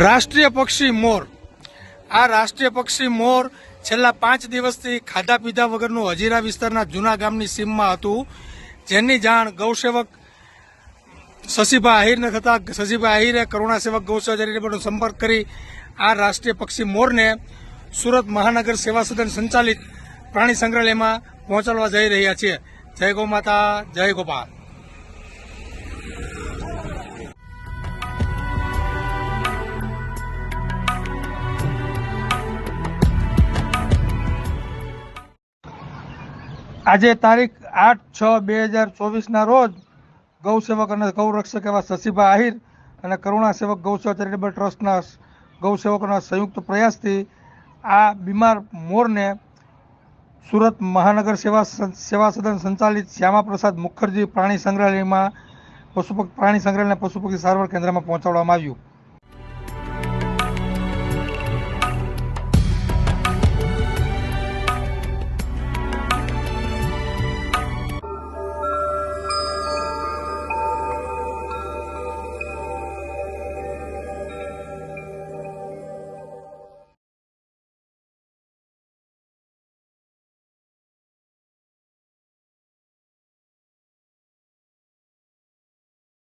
રાષ્ટ્રીય પક્ષી મોર. આ રાષ્ટ્રીય પક્ષી મોર છેલ્લા પાંચ દિવસથી ખાધા પીધા વગરનું હજીરા વિસ્તારના જૂના ગામની સીમમાં હતું, જેની જાણ ગૌસેવક શશીભા આહિરને થતા શશીભા આહિરે કરુણા સેવક ગૌસેવા ચેરિટેબલનો સંપર્ક કરી આ રાષ્ટ્રીય પક્ષી મોરને સુરત મહાનગર સેવા સદન સંચાલિત પ્રાણી સંગ્રહાલયમાં પહોંચાડવા જઈ રહ્યા છે જય ગૌ માતા, જય ગોપાલ. આજે તારીખ આઠ છ બે હજાર ચોવીસના રોજ ગૌસેવક અને ગૌરક્ષક એવા શશીભા આહિર અને કરુણા સેવક ગૌસેવા ચેરિટેબલ ટ્રસ્ટના ગૌસેવકોના સંયુક્ત પ્રયાસથી આ બીમાર મોરને સુરત મહાનગર સેવા સેવા સદન સંચાલિત શ્યામાપ્રસાદ મુખર્જી પ્રાણી સંગ્રહાલયમાં પશુ પ્રાણી સંગ્રહાલય પશુપક્ષી પશુ પક્ષી સારવાર કેન્દ્રમાં પહોંચાડવામાં આવ્યું.